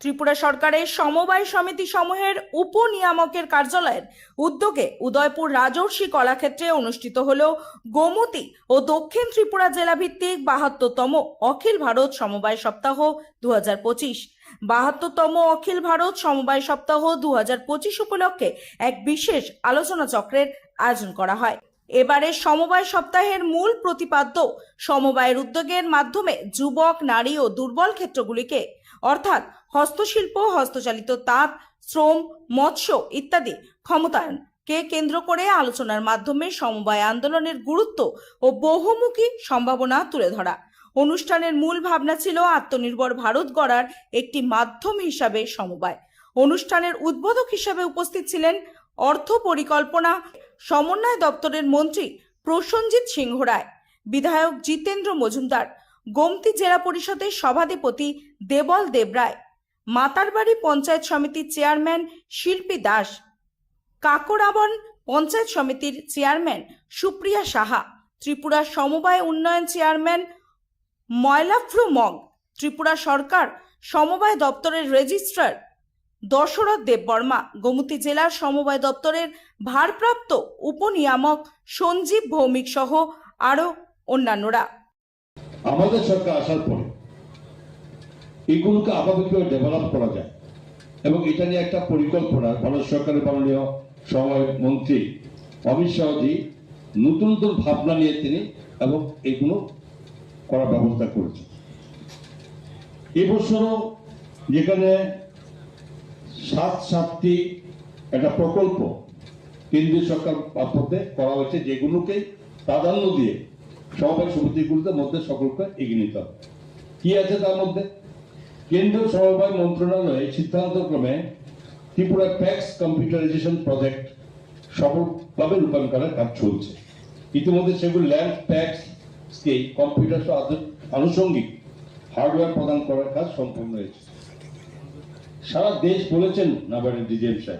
ত্রিপুরা সরকারের সমবায় সমিতি সমূহের উপনিয়ামকের কার্যালয়ের উদ্যোগে উদয়পুর রাজর্ষি কলাক্ষেত্রে অনুষ্ঠিত হল গোমতী ও দক্ষিণ ত্রিপুরা জেলা ভিত্তিক বাহাত্তরতম অখিল ভারত সমবায় সপ্তাহ দু বাহাত্তরতম অখিল ভারত সমবায় সপ্তাহ দু হাজার পঁচিশ উপলক্ষে এক বিশেষ আলোচনা চক্রের আয়োজন করা হয়। এবারের সমবায় সপ্তাহের মূল প্রতিপাদ্য সমবায়ের উদ্যোগের মাধ্যমে যুবক, নারী ও দুর্বল ক্ষেত্রগুলিকে অর্থাৎ হস্তশিল্প, হস্তচালিত তাঁত, শ্রম, মৎস্য ইত্যাদি ক্ষমতায়নকে কেন্দ্র করে আলোচনার মাধ্যমে সমবায় আন্দোলনের গুরুত্ব ও বহুমুখী সম্ভাবনা তুলে ধরা। অনুষ্ঠানের মূল ভাবনা ছিল আত্মনির্ভর ভারত গড়ার একটি মাধ্যম হিসাবে সমবায়। অনুষ্ঠানের উদ্বোধক হিসাবে উপস্থিত ছিলেন অর্থ পরিকল্পনা সমন্বয় দপ্তরের মন্ত্রী প্রসঞ্জিৎ সিংহ রায় বিধায়ক জিতেন্দ্র মজুমদার গোমতী জেলা পরিষদের সভাধিপতি দেবল দেবরায় মাতারবাড়ি পঞ্চায়েত সমিতির চেয়ারম্যান শিল্পী দাস, কাকরাবন পঞ্চায়েত সমিতির চেয়ারম্যান সুপ্রিয়া সাহা, ত্রিপুরা সমবায় উন্নয়ন চেয়ারম্যান ময়লাফ্রু মগ, ত্রিপুরা সরকার সমবায় দপ্তরের রেজিস্ট্রার দশরথ দেববর্মা গোমতী জেলার সমবায় দপ্তরের ভারপ্রাপ্ত উপনিয়ামক সঞ্জীব ভৌমিক সহ আরও অন্যান্যরা। আমাদের সরকার আসার পরে এগুলোকে কীভাবে ডেভেলপ করা যায়। এবং এটা নিয়ে একটা পরিকল্পনা ভারত সরকারের মাননীয় সময় মন্ত্রী অমিত শাহজি নতুন নতুন ভাবনা নিয়ে তিনি এবং এগুলো করার ব্যবস্থা করেছেন। এবছরও যেখানে সাত সাতটি একটা প্রকল্প কেন্দ্রীয় সরকার মারফতে করা হয়েছে, যেগুলোকে প্রাধান্য দিয়ে সমবায় সমিতিগুলোতে মধ্যে সকলকে এগিয়ে নিতে হবে। কি আছে তার মধ্যে? কেন্দ্রীয় সমবায় মন্ত্রণালয়ে সিদ্ধান্তক্রমে ত্রিপুরা ট্যাক্স কম্পিউটারাইজেশন প্রজেক্ট সফলভাবে রূপায়ণ করার কাজ চলছে। ইতিমধ্যে সেগুলো ল্যান্ড ট্যাক্স কে কম্পিউটার সহ আনুষঙ্গিক হার্ডওয়্যার প্রদান করার কাজ সম্পন্ন হয়েছে। সারা দেশ বলেছেন নাবার্ডের ডিজিএম সাহেব।